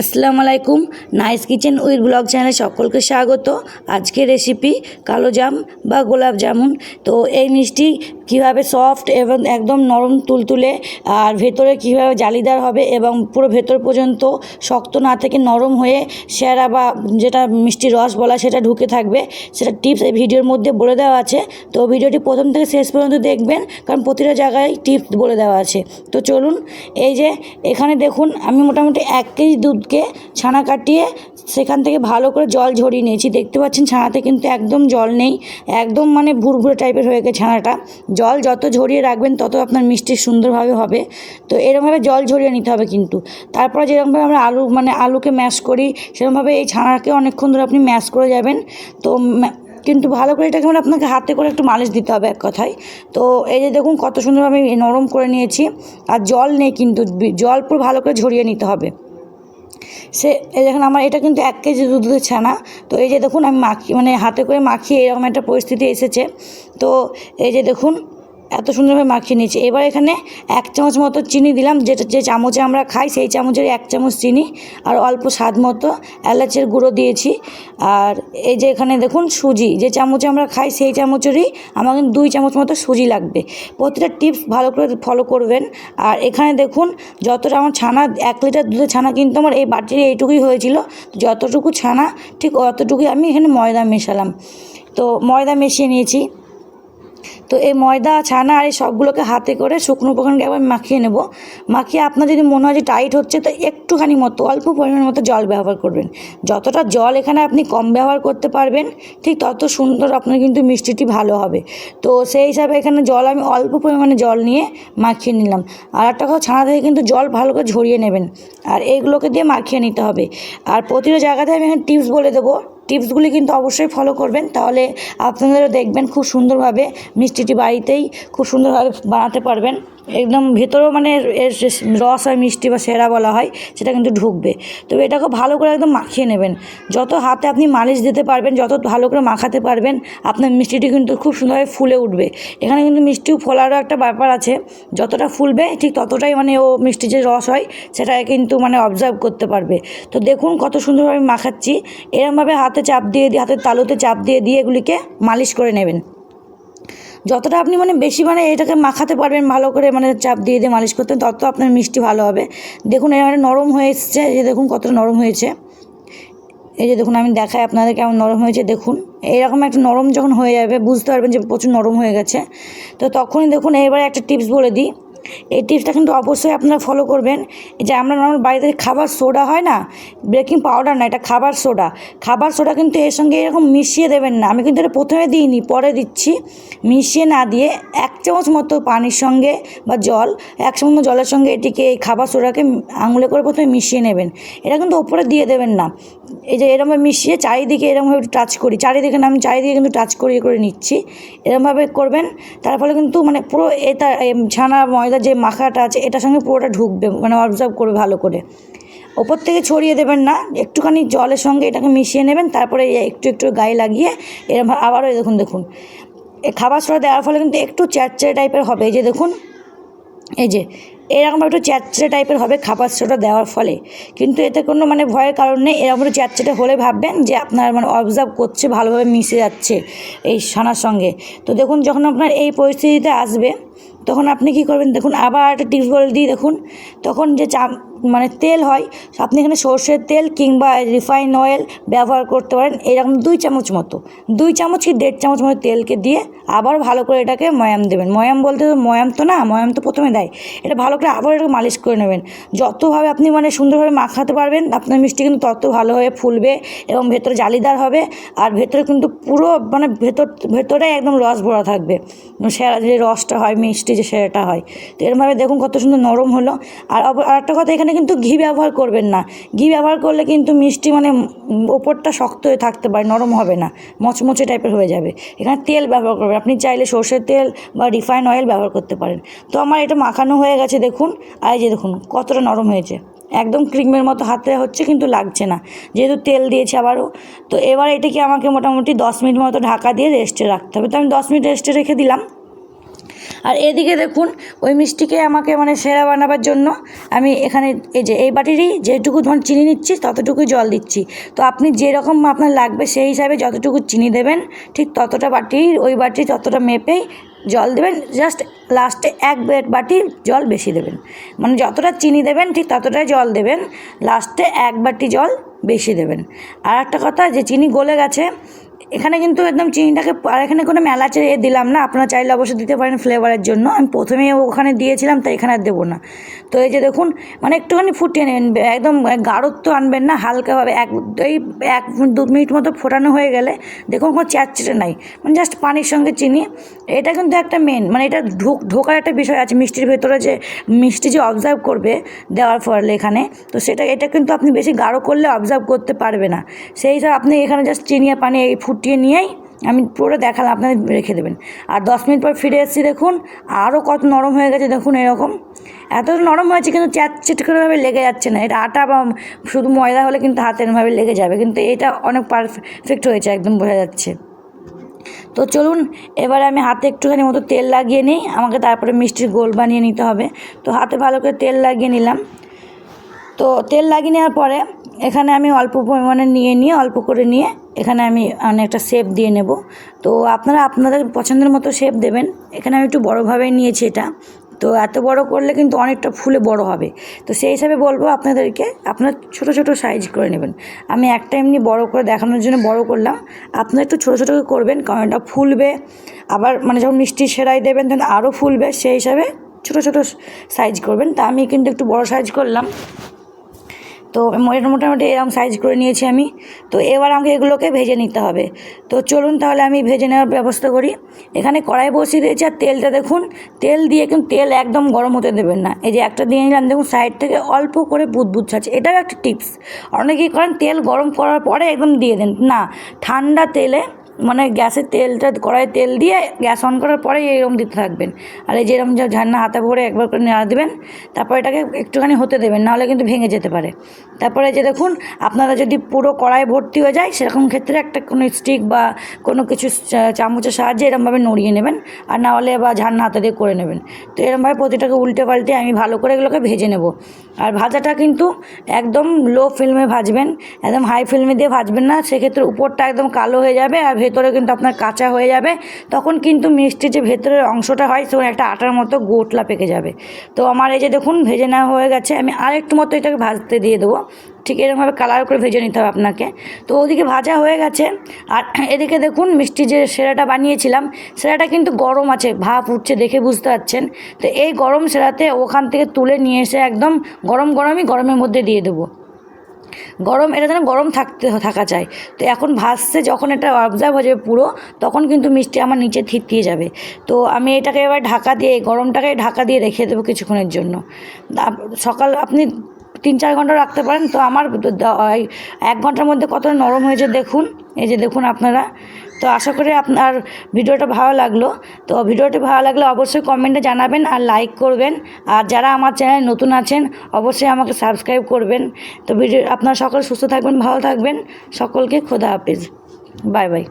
আসসালামু আলাইকুম। Nice kitchen with blog চ্যানেলে সকলকে স্বাগত। আজকের রেসিপি কালো জাম বা গোলাপ জামুন। তো এই মিষ্টি কীভাবে সফট এবং একদম নরম তুলতুলে আর ভেতরে কীভাবে জালিদার হবে এবং পুরো ভেতর পর্যন্ত শক্ত না থেকে নরম হয়ে সেরা বা যেটা মিষ্টি রস বলা সেটা ঢুকে থাকবে, সেটা টিপস এই ভিডিওর মধ্যে বলে দেওয়া আছে। তো ভিডিওটি প্রথম থেকে শেষ পর্যন্ত দেখবেন, কারণ প্রতিটা জায়গায় টিপস বলে দেওয়া আছে। তো চলুন, এই যে এখানে দেখুন, আমি মোটামুটি এক কেজি দুধকে ছানা কাটিয়ে সেখান থেকে ভালো করে জল ঝরিয়ে নিয়েছি। দেখতে পাচ্ছেন ছানাতে কিন্তু একদম জল নেই, একদম মানে ভুরভুরে টাইপের হয়ে গেছে ছানাটা। জল যত ঝরিয়ে রাখবেন তত আপনার মিষ্টি সুন্দরভাবে হবে। তো এরকমভাবে জল ঝরিয়ে নিতে হবে কিন্তু। তারপর যেরকমভাবে আমরা আলু মানে আলুকে ম্যাশ করি সেরকমভাবে এই ছানাকে অনেকক্ষণ ধরে আপনি ম্যাশ করে যাবেন। তো কিন্তু ভালো করে এটাকে মানে আপনাকে হাতে করে একটু মালিশ দিতে হবে এক কথায়। তো এই যে দেখুন কত সুন্দরভাবে নরম করে নিয়েছি। আর জল নেই কিন্তু জল পুরো ভালো করে ঝরিয়ে নিতে হবে। সে, এই দেখুন আমার এটা কিন্তু এক কেজি দুধের ছানা। তো এই যে দেখুন আমি মাখি মানে হাতে করে মাখিয়ে এরকম একটা পরিস্থিতি এসেছে। তো এই যে দেখুন এত সুন্দরভাবে মাখিয়ে নিয়েছি। এবার এখানে এক চামচ মতো চিনি দিলাম, যেটা যে চামচে আমরা খাই সেই চামচের এক চামচ চিনি আর অল্প স্বাদ মতো এলাচের গুঁড়ো দিয়েছি। আর এই যে এখানে দেখুন সুজি, যে চামচে আমরা খাই সেই চামচেরই আমার দুই চামচ মতো সুজি লাগবে। প্রতিটা টিপস ভালো করে ফলো করবেন। আর এখানে দেখুন যতটা আমার ছানা, এক লিটার দুধের ছানা কিন্তু আমার এই বাটির এইটুকুই হয়েছিল, যতটুকু ছানা ঠিক অতটুকুই আমি এখানে ময়দা মেশালাম। তো ময়দা মিশিয়ে নিয়েছি। তো এই ময়দা, ছানা আর এই সবগুলোকে হাতে করে শুকনো উপকরণকে একবার মাখিয়ে নেব। মাখিয়ে আপনার যদি মনে হয় যে টাইট হচ্ছে, তো একটুখানি মতো, অল্প পরিমাণ মতো জল ব্যবহার করবেন। যতটা জল এখানে আপনি কম ব্যবহার করতে পারবেন, ঠিক তত সুন্দর আপনার কিন্তু মিষ্টিটি ভালো হবে। তো সেই হিসাবে এখানে জল আমি অল্প পরিমাণে জল নিয়ে মাখিয়ে নিলাম। আর একটা কথা, ছানা থেকে কিন্তু জল ভালো করে ঝরিয়ে নেবেন। আর এইগুলোকে দিয়ে মাখিয়ে নিতে হবে। আর প্রতিটা জায়গাতে আমি এখানে টিপস বলে দেবো। টিপসগুলি কিন্তু অবশ্যই ফলো করবেন। তাহলে আপনাদেরও দেখবেন খুব সুন্দরভাবে মিষ্টিটি বাড়িতেই খুব সুন্দরভাবে বানাতে পারবেন। একদম ভেতরেও মানে এর রস হয় মিষ্টি বা সেরা বলা হয়, সেটা কিন্তু ঢুকবে। তবে এটাকে ভালো করে একদম মাখিয়ে নেবেন। যত হাতে আপনি মালিশ দিতে পারবেন, যত ভালো করে মাখাতে পারবেন, আপনার মিষ্টিটি কিন্তু খুব সুন্দরভাবে ফুলে উঠবে। এখানে কিন্তু মিষ্টিও ফোলারও একটা ব্যাপার আছে। যতটা ফুলবে, ঠিক ততটাই মানে ও মিষ্টি যে রস হয়, সেটা কিন্তু মানে অবজার্ভ করতে পারবে। তো দেখুন কত সুন্দরভাবে মাখাচ্ছি। এরমভাবে হাতে চাপ দিয়ে দিয়ে হাতের তালুতে চাপ দিয়ে দিয়ে এগুলিকে মালিশ করে নেবেন। যতটা আপনি মানে বেশি মানে এটাকে মাখাতে পারবেন, ভালো করে মানে চাপ দিয়ে দিয়ে মালিশ করতে, তত আপনার মিষ্টি ভালো হবে। দেখুন এবারে নরম হয়ে এসছে যে দেখুন কতটা নরম হয়েছে। এই যে দেখুন, আমি দেখাই আপনাদের কেমন নরম হয়েছে, দেখুন। এইরকম একটা নরম যখন হয়ে যাবে, বুঝতে পারবেন যে প্রচুর নরম হয়ে গেছে। তো তখনই দেখুন, এবারে একটা টিপস বলে দিই। এই টিপসটা কিন্তু অবশ্যই আপনারা ফলো করবেন। যে আমরা নর্মাল বাড়িতে খাবার সোডা হয় না বেকিং পাউডার না, এটা খাবার সোডা খাবার সোডা কিন্তু এর সঙ্গে এরকম মিশিয়ে দেবেন না। আমি কিন্তু এটা প্রথমে দিইনি, পরে দিচ্ছি। মিশিয়ে না দিয়ে এক চামচ মতো পানির সঙ্গে বা জল, এক চামচ জলের সঙ্গে এটিকে এই খাবার সোডাকে আঙুলে করে প্রথমে মিশিয়ে নেবেন। এটা কিন্তু ওপরে দিয়ে দেবেন না। এই যে এরমভাবে মিশিয়ে চারিদিকে এরমভাবে একটু টাচ করি। চারিদিকে না, আমি চারিদিকে কিন্তু টাচ করিয়ে করে নিচ্ছি। এরমভাবে করবেন, তার ফলে কিন্তু মানে পুরো এটা ছানা, ময়দা যে মাখাটা আছে, এটার সঙ্গে পুরোটা ঢুকবে মানে অবজার্ভ করবে ভালো করে। ওপর থেকে ছড়িয়ে দেবেন না, একটুখানি জলের সঙ্গে এটাকে মিশিয়ে নেবেন, তারপরে একটু একটু গায়ে লাগিয়ে এরকম আবারও দেখুন দেখুন। খাবার সরা দেওয়ার ফলে কিন্তু একটু চ্যাটচে টাইপের হবে। এই যে দেখুন, এই যে এরকম একটু চ্যাটচেটে টাইপের হবে খাবার সোটা দেওয়ার ফলে। কিন্তু এতে কোনো মানে ভয়ের কারণ নেই। এরকম একটু চ্যাটচেটে হলে ভাববেন যে আপনার মানে অবজার্ভ করছে, ভালোভাবে মিশে যাচ্ছে এই সানার সঙ্গে। তো দেখুন, যখন আপনার এই পরিস্থিতিতে আসবে, তখন আপনি কি করবেন? দেখুন, আবার একটা টিপস বলে দিই দেখুন। তখন যে চা মানে তেল হয়, আপনি এখানে সর্ষের তেল কিংবা রিফাইন অয়েল ব্যবহার করতে পারেন, এরকম দুই চামচ মতো। দুই চামচ কি দেড় চামচ মতো তেলকে দিয়ে আবার ভালো করে এটাকে ময়াম দেবেন। ময়াম বলতে তো ময়াম তো না, ময়াম তো প্রথমে দেয়। এটা ভালো করে আবার এটাকে মালিশ করে নেবেন। যতভাবে আপনি মানে সুন্দরভাবে মাখাতে পারবেন, আপনার মিষ্টি কিন্তু তত ভালোভাবে ফুলবে এবং ভেতরে জালিদার হবে আর ভেতরে কিন্তু পুরো মানে ভেতর, ভেতরে একদম রস ভরা থাকবে। সেরা যে রসটা হয়, মিষ্টি যে সেরাটা হয়। তো এরমভাবে দেখুন কত সুন্দর নরম হলো। আর আর একটা কথা এখানে কিন্তু ঘি ব্যবহার করবেন না। ঘি ব্যবহার করলে কিন্তু মিষ্টি মানে ওপরটা শক্ত হয়ে থাকতে পারে, নরম হবে না, মচমচে টাইপের হয়ে যাবে। এখানে তেল ব্যবহার করবেন। আপনি চাইলে সর্ষের তেল বা রিফাইন অয়েল ব্যবহার করতে পারেন। তো আমার এটা মাখানো হয়ে গেছে, দেখুন। আর যে দেখুন, কতটা নরম হয়েছে। একদম ক্রিমের মতো হাতে হচ্ছে কিন্তু লাগছে না। যেহেতু তেল দিয়েছে আবারও। তো এবার এটাকে আমাকে মোটামুটি দশ মিনিট মতো ঢাকা দিয়ে রেস্টে রাখতে হবে। তো আমি দশ মিনিট রেস্টে রেখে দিলাম। আর এদিকে দেখুন, ওই মিষ্টিকে আমাকে মানে সেরা বানাবার জন্য আমি এখানে এই যে, এই বাটিরই যেটুকু ধরুন চিনি নিচ্ছি, ততটুকুই জল দিচ্ছি। তো আপনি যেরকম আপনার লাগবে সেই হিসাবে যতটুকু চিনি দেবেন, ঠিক ততটা বাটি ওই বাটি ততটা মেপেই জল দেবেন জাস্ট লাস্টে এক বাটি জল বেশি দেবেন। মানে যতটা চিনি দেবেন, ঠিক ততটাই জল দেবেন লাস্টে এক বাটি জল বেশি দেবেন। আর একটা কথা, যে চিনি গলে গেছে এখানে কিন্তু একদম চিনিটাকে, আর এখানে কোনো মেলাচে দিলাম না। আপনারা চাইলে অবশ্যই দিতে পারেন ফ্লেভারের জন্য। আমি প্রথমেই ওখানে দিয়েছিলাম, তাই এখানে আর দেবো না। তো এই যে দেখুন মানে একটুখানি ফুটিয়ে নেবেন একদম গাঢ়ত্ব আনবেন না, হালকাভাবে এক, এই এক দু মিনিট মতো ফোটানো হয়ে গেলে দেখুন কোনো চ্যাটচেটে নাই। মানে জাস্ট পানির সঙ্গে চিনি। এটা কিন্তু একটা মেন মানে এটা ঢোক, ঢোকার একটা বিষয় আছে। মিষ্টির ভেতরে যে মিষ্টি যে অবজার্ভ করবে দেওয়ার ফলে এখানে, তো সেটা, এটা কিন্তু আপনি বেশি গাঢ় করলে অবজার্ভ করতে পারবে না। সেই হিসাবে আপনি এখানে জাস্ট চিনি পানি এই ফুটিয়ে নিয়েই আমি পুরো দেখালাম আপনাদের রেখে দেবেন। আর দশ মিনিট পর ফিরে এসেছি, দেখুন আরও কত নরম হয়ে গেছে, দেখুন এরকম। এত নরম হয়েছে কিন্তু চ্যাট করেভাবে লেগে যাচ্ছে না। এটা আটা বা শুধু ময়দা হলে কিন্তু হাতেরভাবে লেগে যাবে, কিন্তু এটা অনেক পারফেক্ট হয়েছে, একদম বোঝা যাচ্ছে। তো চলুন, এবারে আমি হাতে একটুখানি মতো তেল লাগিয়ে নিই। আমাকে তারপরে মিষ্টির গোল বানিয়ে নিতে হবে। তো হাতে ভালো করে তেল লাগিয়ে নিলাম। তো তেল লাগিয়ে নেওয়ার পরে এখানে আমি অল্প পরিমাণে নিয়ে নিয়ে, অল্প করে নিয়ে এখানে আমি মানে একটা শেপ দিয়ে নেব। তো আপনারা আপনাদের পছন্দের মতো শেপ দেবেন। এখানে আমি একটু বড়োভাবেই নিয়েছি এটা। তো এত বড় করলে কিন্তু অনেকটা ফুলে বড় হবে। তো সেই হিসাবে বলব আপনাদেরকে, আপনারা ছোট ছোট সাইজ করে নেবেন। আমি একটা এমনি বড় করে দেখানোর জন্য বড় করলাম। আপনারা একটু ছোটো ছোটো করবেন, কারণ এটা ফুলবে। আবার মানে যখন মিষ্টি সেরাই দেবেন, তখন আরও ফুলবে। সেই হিসাবে ছোটো ছোটো সাইজ করবেন। তা আমি কিন্তু একটু বড় সাইজ করলাম। তো এটা মোটামুটি এরকম সাইজ করে নিয়েছি আমি। তো এবার আমাকে এগুলোকে ভেজে নিতে হবে। তো চলুন তাহলে আমি ভেজে নেওয়ার ব্যবস্থা করি। এখানে কড়াই বসিয়ে দিয়েছি আর তেলটা দেখুন, তেল দিয়ে কিন্তু তেল একদম গরম হতে দেবেন না। এই যে একটা দিয়ে নিলাম, দেখুন সাইড থেকে অল্প করে বুদবুদ ছাড়ছে। এটাও একটা টিপস অনেকেই করেন তেল গরম করার পরে একদম দিয়ে দেন। না, ঠান্ডা তেলে মানে গ্যাসের তেলটা কড়াইয়ে তেল দিয়ে গ্যাস অন করার পরে এরকম দিতে থাকবেন। আর এই যেরকম যা ঝান্না হাতে ভরে একবার করে নেড়া দেবেন, তারপর এটাকে একটুখানি হতে দেবেন, নাহলে কিন্তু ভেঙে যেতে পারে। তারপরে যে দেখুন, আপনারা যদি পুরো কড়াই ভর্তি হয়ে যায়, সেরকম ক্ষেত্রে একটা কোনো স্টিক বা কোনো কিছু চামচের সাহায্যে এরমভাবে নড়িয়ে নেবেন, আর না হলে বা ঝান্না হাতে দিয়ে করে নেবেন। তো এরমভাবে প্রতিটাকে উল্টে পাল্টে আমি ভালো করে এগুলোকে ভেজে নেব। আর ভাজাটা কিন্তু একদম লো ফ্লেমে ভাজবেন, একদম হাই ফ্লেমে দিয়ে ভাজবেন না, সেক্ষেত্রে উপরটা একদম কালো হয়ে যাবে আর ভেতরে কিন্তু আপনার কাঁচা হয়ে যাবে। তখন কিন্তু মিষ্টির যে ভেতরের অংশটা হয়, সেখানে একটা আটার মতো গোটলা পেকে যাবে। তো আমার এই যে দেখুন, ভেজে নেওয়া হয়ে গেছে। আমি আরেকটু মতো এটাকে ভাজতে দিয়ে দেবো। ঠিক এরকমভাবে কালার করে ভেজে নিতে হবে আপনাকে। তো ওদিকে ভাজা হয়ে গেছে। আর এদিকে দেখুন মিষ্টি যে সেরাটা বানিয়েছিলাম, সেরাটা কিন্তু গরম আছে, ভাপ উঠছে দেখে বুঝতে পারছেন। তো এই গরম সেরাতে ওখান থেকে তুলে নিয়ে এসে একদম গরম গরমই গরমের মধ্যে দিয়ে দেবো। গরম, এটা যেন গরম থাকতে, থাকা চাই তো এখন ভাসছে যখন এটা অবজার্ভ হয়ে যাবে পুরো, তখন কিন্তু মিষ্টি আমার নিচে থিতিয়ে যাবে। তো আমি এটাকে এবার ঢাকা দিয়ে গরমটাকে ঢাকা দিয়ে রেখে দেবো কিছুক্ষণের জন্য। সকাল, আপনি তিন চার ঘণ্টা রাখতে পারেন। তো আমার এক ঘণ্টার মধ্যে কত নরম হয়েছে দেখুন। এই যে দেখুন আপনারা। তো আশা করি আপনার ভিডিওটা ভালো লাগল। তো ভিডিওটি ভালো লাগলে অবশ্যই কমেন্টে জানাবেন আর লাইক করবেন। আর যারা আমার চ্যানেল নতুন আছেন, অবশ্যই আমাকে সাবস্ক্রাইব করবেন। তো ভিডিও, আপনারা সকল সুস্থ থাকবেন, ভালো থাকবেন। সকলকে খোদা হাফিজ। Bye bye.